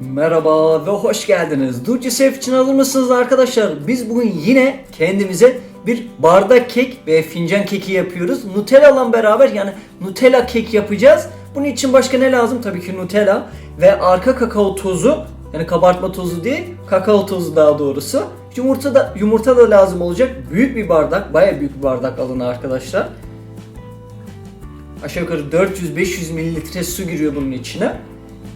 Merhaba ve hoş geldiniz. Dutch Chef için hazır mısınız arkadaşlar? Biz bugün yine kendimize bir bardak kek ve fincan keki yapıyoruz. Nutella ile beraber yani Nutella kek yapacağız. Bunun için başka ne lazım? Tabii ki Nutella ve arka kakao tozu. Yani kabartma tozu değil, kakao tozu daha doğrusu. Yumurta da yumurta da lazım olacak. Büyük bir bardak, bayağı büyük bir bardak alın arkadaşlar. Aşağı yukarı 400-500 mililitre su giriyor bunun içine.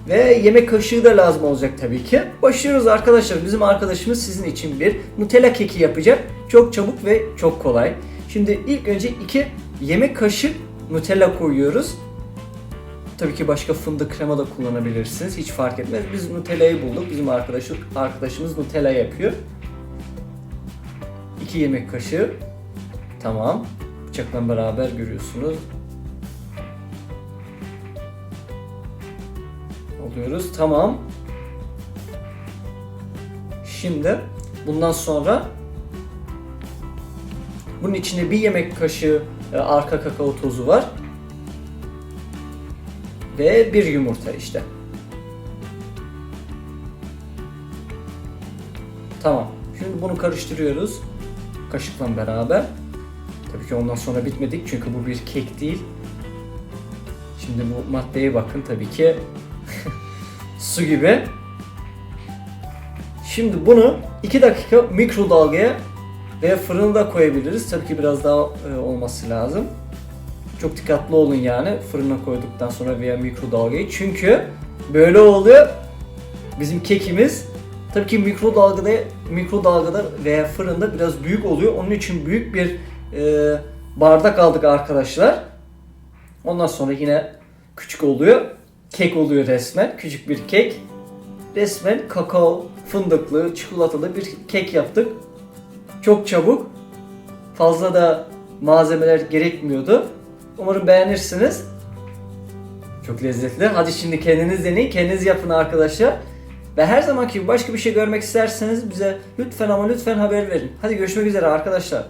Ve yemek kaşığı da lazım olacak tabii ki. Başlıyoruz arkadaşlar. Bizim arkadaşımız sizin için bir Nutella keki yapacak. Çok çabuk ve çok kolay. Şimdi ilk önce iki yemek kaşığı Nutella koyuyoruz. Tabii ki başka fındık krema da kullanabilirsiniz. Hiç fark etmez. Biz Nutella'yı bulduk. Bizim arkadaşım, arkadaşımız Nutella yapıyor. 2 yemek kaşığı. Tamam. Bıçakla beraber görüyorsunuz. Oluyoruz. Tamam. Şimdi bundan sonra bunun içinde bir yemek kaşığı e, arka kakao tozu var. Ve bir yumurta işte. Tamam. Şimdi bunu karıştırıyoruz. Kaşıkla beraber. Tabii ki ondan sonra bitmedik çünkü bu bir kek değil. Şimdi bu maddeye bakın tabii ki su gibi. Şimdi bunu 2 dakika mikrodalgaya ve fırında koyabiliriz. Tabii ki biraz daha e, olması lazım. Çok dikkatli olun yani fırına koyduktan sonra veya mikrodalgayı. Çünkü böyle oluyor. Bizim kekimiz tabii ki mikrodalgada mikrodalgada veya fırında biraz büyük oluyor. Onun için büyük bir e, bardak aldık arkadaşlar. Ondan sonra yine küçük oluyor. Kek oluyor resmen. Küçük bir kek. Resmen kakao, fındıklı, çikolatalı bir kek yaptık. Çok çabuk. Fazla da malzemeler gerekmiyordu. Umarım beğenirsiniz. Çok lezzetli. Hadi şimdi kendiniz deneyin. Kendiniz yapın arkadaşlar. Ve her zamanki gibi başka bir şey görmek isterseniz bize lütfen ama lütfen haber verin. Hadi görüşmek üzere arkadaşlar.